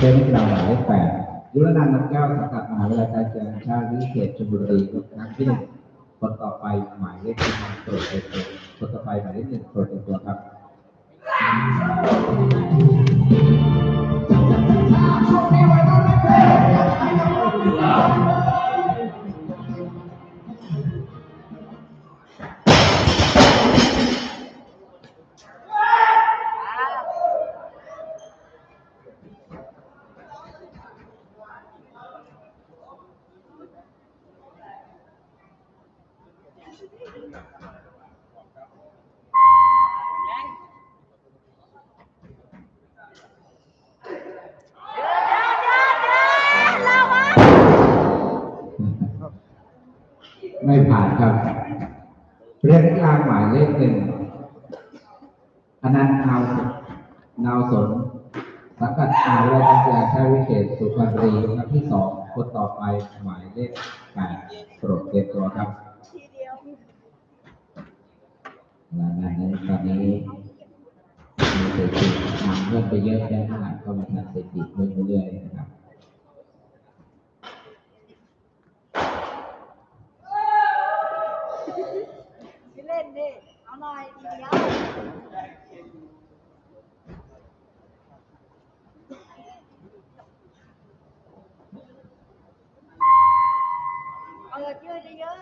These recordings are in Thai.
เป็นกล่าวหมายแปดยุรนันท์นำแก้วสังกัดมหาวิทยาลัยการกีฬาแห่งชาติวิเศษชลบุรีครั้งที่หนึ่งคนต่อไปหมายเลขที่หนึ่งโปรดเต็มตัวคนต่อไปหมายเลขหนึ่งโปรดเต็มตัวครับ ไม่ผ่านครับ เรียกกีฬาหมายเลขหนึ่งอนันต์นาวนาสนสังกัดมหาวิทยาลัยการกีฬาวิเศษสุพรรณบุรีครั้งที่สองคนต่อไปหมายเลขแปดโปรดเตรียมตัวครับ งานนี้ตอนนี้มีเศรษฐกิจนำเพิ่มไปเยอะแล้วนะครับก็มาทำเศรษฐกิจเพิ่มเรื่อยๆนะครับเล่นดิเอาหน่อยทีเดียวเปิดยืดเยอะ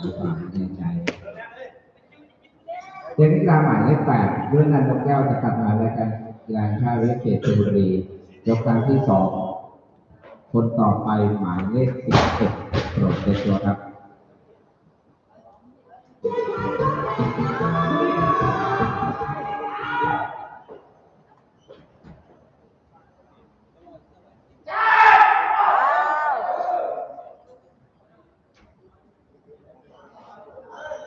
เป็นพี่มะนาวามในใจเด็กนักกีฬาหมายเลขแปดยุรนันทแก้วจะกลับมาวิทยาลัยการกีฬาชาติเขตชลบุรียกครั้งที่สองคนต่อไปหมายเลขสิบเอ็ดโปรดเตรียมตัวครับ